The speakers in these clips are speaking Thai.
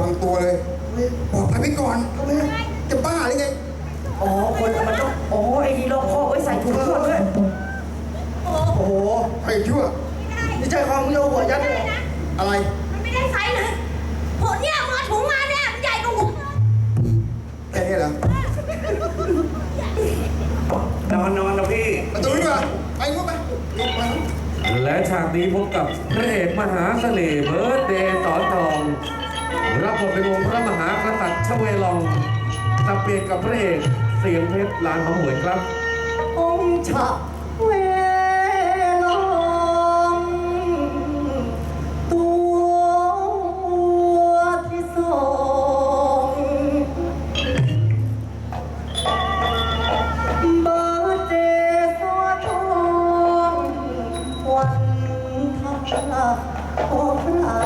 วังตัวเลย บอกไปไปก่อน จะบ้าหรือไง อ๋อ คนมันต้อง อ๋อ ไอ้นี่รอบคอบไว้ใส่ถุงขวดด้วย โอ้โอ้โหใครชั่วนี่ใจความมึงโยหัวยัดไม่เลยได้นะอะไร มันไม่ได้ไซส์เลยโหเนี่ยมึงเอาถุงมาเนี่ยมันใหญ่กว่าหัวแค่นี้เหรอนอนนอนนะพี่ประตูดีกว่าไปงูไปรีบไป และฉากนี้พบกับพระเอกมหาเสน่ห์เบิร์ดเดย์สอนทองรั บทเป็นองค์พระมหากษัตริย์ชเวลองสับเปลี่ยนกับพระเอกเสียงเพชรลานหอมหวนครับ องค์ชะเวลองตัวที่สองเบอร์เดสวทองวันทาโอพระ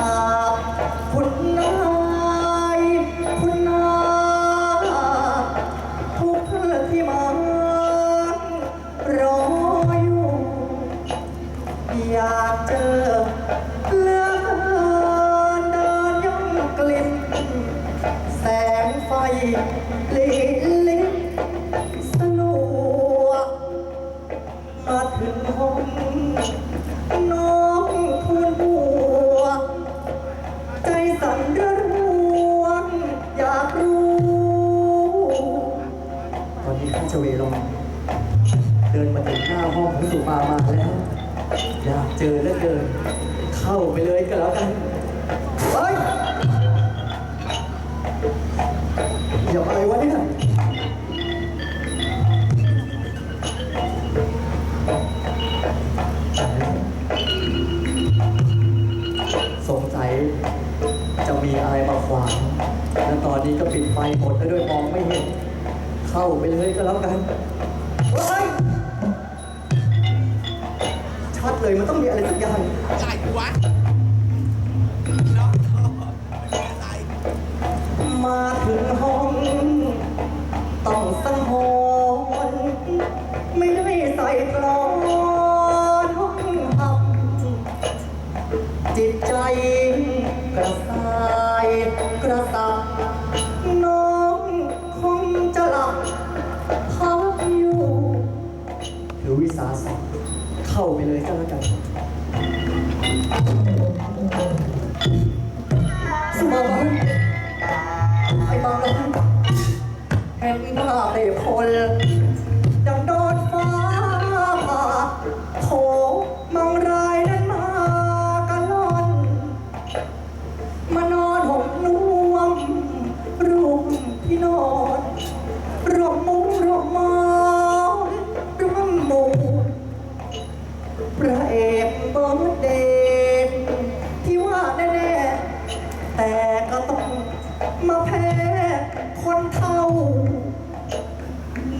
คุณนา อยากเจอเลือเดินย่องกลิ่นแสงไฟลิลิสลัวมาถึงห้องน้องทูลหัว ใจสั่นระรวงอยากรู้ตอนนี้ข้าชเวลงเดินมาถึงหน้าห้องของสุมามาแล้ว อยากเจอเหลือเกิน เข้าไปเลยก็แล้วกันเฮ้ยอย่าอะไรวะเนี่ยสงสัยจะมีอะไรมาขวางแล้วตอนนี้ก็ปิดไฟหมดแล้วด้วยมองไม่เห็น เข้าไปเลยก็แล้วกัน เลย มันต้องมีอะไรสักอย่างใหญ่วัดมาถึงห้องต้องสังหรณ์ไม่ได้ใส่กลอนห้องหับจิตใจกระสายกระสับน้องคงจะหลับพักอยู่หรือวิสาสะ เข้าไปเลยก็แล้วกันสมาบันไอ้บางรันเห็นหน้าเตะพล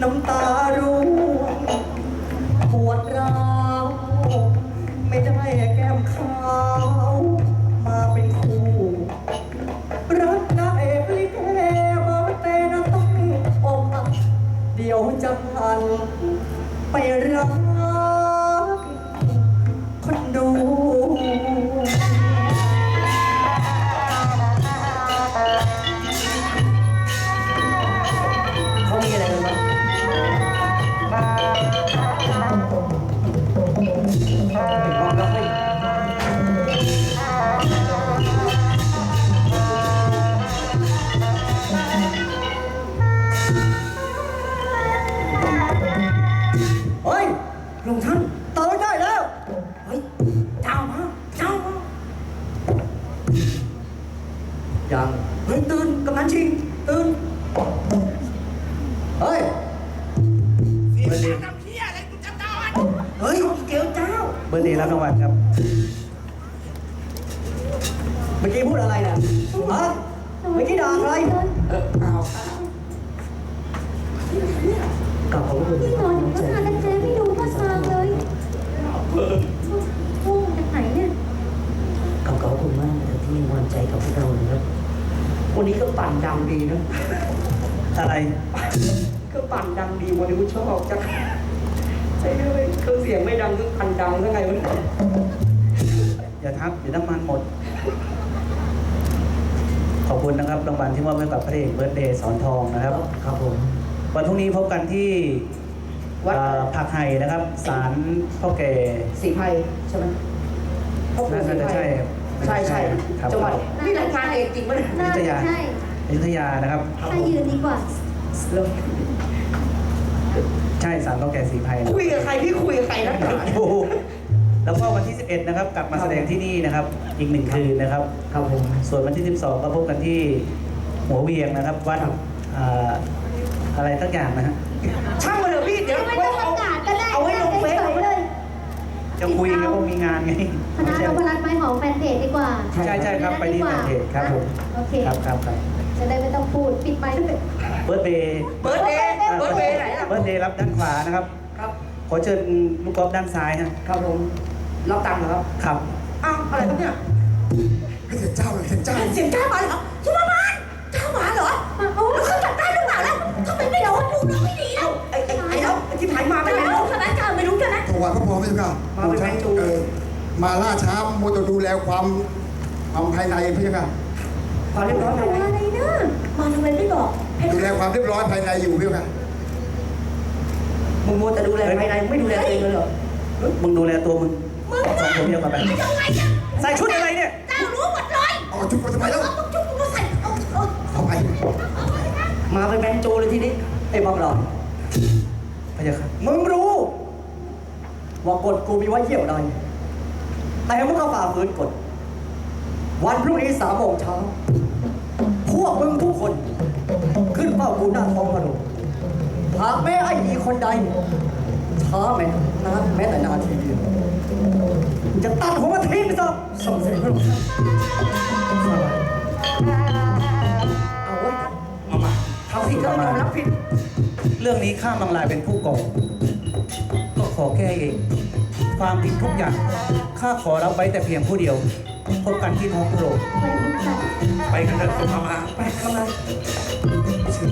น้ำตาร่วงปวดร้าวไม่ได้แก้มขาวมาเป็นคู่รักนางเอกลิเกมาเตนะต้องอกหักเดี๋ยวจะพันไปรัก ยังเฮ้ยตื่นกำนันชิงตื่นเฮ้ยเสียงดังน้ำเพี้ยอะไรกูจะนอนเฮ้ยเกลเจ้าเบอร์ดีรับรางวัลครับ เมื่อกี้พูดอะไรเนี่ยฮะเมื่อกี้ด่าใครเออเอากลับขอบคุณพี่นอนอยู่ข้างๆนั่นเจ๊ไม่ดูท่าทางเลยโอ้จากไหนเนี่ยกลับขอบคุณมากนะครับที่วางใจกับพวกเรานะครับ วันนี้ก็ปั่นดังดีนะ อะไรก็ปั่นดังดีวันนี้กูชอบจังใช่ด้วยเครื่องเสียงไม่ดังก็ปั่นดังได้ไงวะเนี่ยอย่าทับเดี๋ยวน้ำมันหมด ขอบคุณนะครับรางวัลที่มอบให้กับพระเอกเบิร์ดเดย์สอนทองนะครับครับผมวันพรุ่งนี้พบกันที่วัดเอ่อผักไห่นะครับศาลพ่อแก่สีไพรใช่ไหมพ่อปู่น่าศรีจะไพรใช่ครับ ใช่ใช่ครับ จังหวัดนี่รายการเอกจริงปะเนี่ยน่าจะใช่อยุธยานะครับถ้ายืนดีกว่าเริ่มใช่ศาลพ่อแก่สีไพรนะคุยกับใครพี่คุยกับใครนักหนาเนี่ยโอ้โหแล้วก็วันที่ 11 นะครับ กลับมาแสดงที่นี่นะครับ อีกหนึ่งคืนนะครับ ครับผม ส่วนวันที่ 12 ก็พบกันที่หัวเวียงนะครับ วัดอ่าอะไรสักอย่างนะฮะ ช่างมาเถอะพี่เดี๋ยวไม่ไว้ จะคุยกันว่ามีงานไงคณะนพรัตน์ไม้หอมแฟนเพจดีกว่าใช่ใช่ครับไปที่แฟนเพจครับผมโอเคครับครับครับจะได้ไม่ต้องพูดปิดไมค์ด้วยเบิร์ดเดย์เบิร์ดเดย์เบิร์ดเดย์ไหนล่ะเบิร์ดเดย์รับด้านขวานะครับครับขอเชิญลูกกอล์ฟด้านซ้ายฮะครับผมรับตังค์เหรอครับครับอ้าวอะไรครับเนี่ยไม่เสียเจ้าเลยเสียเจ้าเสียงเจ้าหมาเหรอชุมาบานเจ้าหมาเหรอ ถวายพระพรไม่ใช่ค่ะมาเป็นแมงจูเออมาล่าช้าโมโตดูแลความความภายในพี่ค่ะความเรียบร้อยภายในอะไรนะมาทำไมไม่บอกให้ดูแลความเรียบร้อยภายในอยู่พี่ค่ะมึงมัวแต่ดูแลภายในไม่ดูแลตัวเองเลยเหรอมึงดูแลตัวมึงสองผมเดียวกันไปไม่ทำไงเนี่ยใส่ชุดอะไรเนี่ยเจ้ารู้หมดเลยเอาชุดมาทำไมแล้วเอาจุ๊บมาใส่เอาเอาเอาไปเอาไปนะมาเป็นแมงจูเลยทีนี้ไอ้บอมหลอนพะยะค่ะมึงรู้ ว่ากฎกูมีไว้เยี่ยวใดแต่มึงก็ฝ่าฝืนกฎ วันพรุ่งนี้สามโมงเช้า พวกมึงทุกคน ขึ้นเฝ้ากูหน้าท้องพระโรงหากแม้ไอ้มีคนใดช้าแม้นานแม้แต่นาทีเดียวจะตัดหัวมันทิ้งซะส่งเสด็จพระองค์เอาไว้เอามาทำผิดก็ต้องยอมรับผิด เรื่องนี้ข้ามบางรายเป็นผู้ก่อก็ ขอแก้เอง ความผิดทุกอย่างข้าขอรับไว้แต่เพียงผู้เดียว พบกันที่ท้องพระโรงไว้พบกันไปกันเถอะสุภามาไปทำอะไร